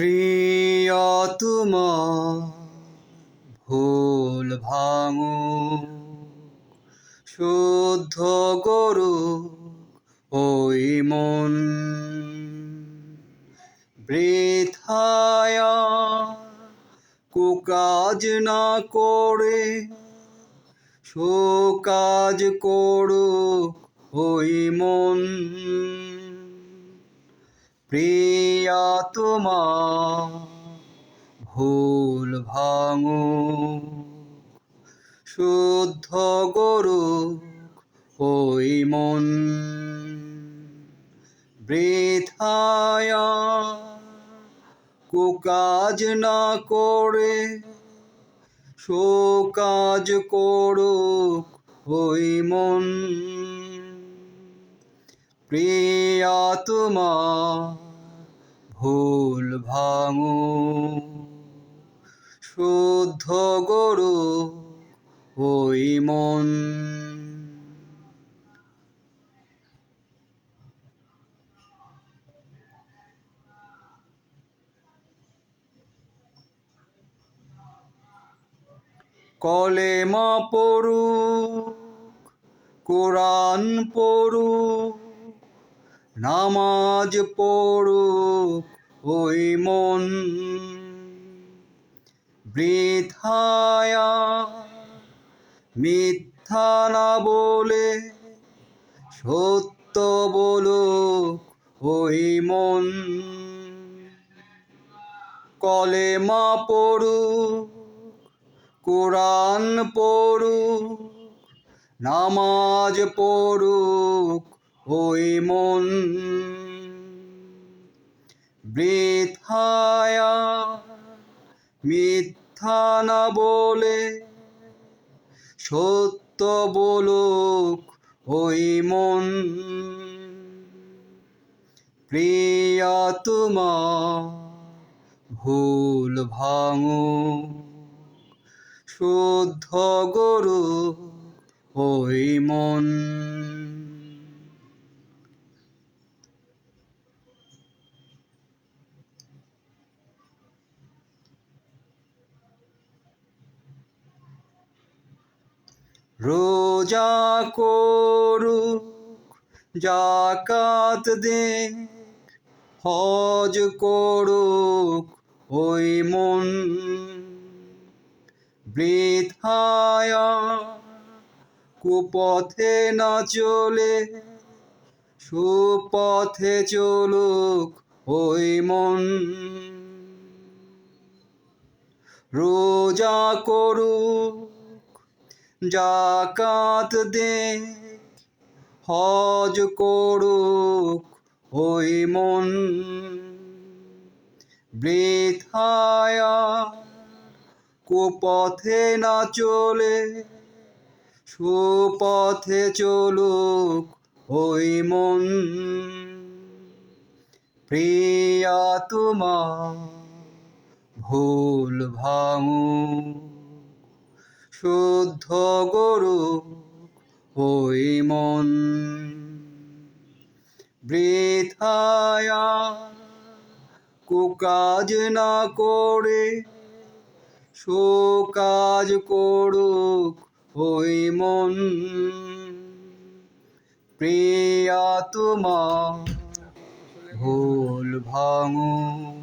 প্রিয়তমা ভুল ভাঙু, শুদ্ধ গরু ওই মন। বৃথায়া কুকাজ না করে, সুকাজ করুক ওই মন। প্রিয়াতমা ভুল ভাঙু শুদ্ধ গরু ওই মন। বৃথায়া কুকাজ না করে শোকাজ করুক ওই মন। প্রিয়াতমা ভুল ভাঙু। শুদ্ধ গরু ওই মন। কলেমা পড়ুক কোরআন পড়ুক নামাজ পড়ুক ওই মন। বৃথায়া মিথ্যা না বলে সত্য বলুক ওই মন। কলেমা পড়ুক, কোরআন পড়ুক, নামাজ পড়ুক ওই মন বৃথায়া মিথ্যা না বলে সত্য বলুক ওই মন। প্রিয়াতমা ভুল ভাঙু শুদ্ধ গরু ওই মন। রোজা করুক জাকাত দে হজ করুক ওই মন। কুপথে না চলে, সুপথে চলুক ওই মন। রোজা করুক জাকাত দে, হজ করুক ওই মন। বৃথায়া কুপথে না চলে, সুপথে চলুক ওই মন। প্রিয়াতমা ভুল ভাঙু শুদ্ধ গরু ওই মন। বৃথায়া কুকাজ না করে সুকাজ করুক ওই মন। প্রিয়াতমা ভুল ভাঙু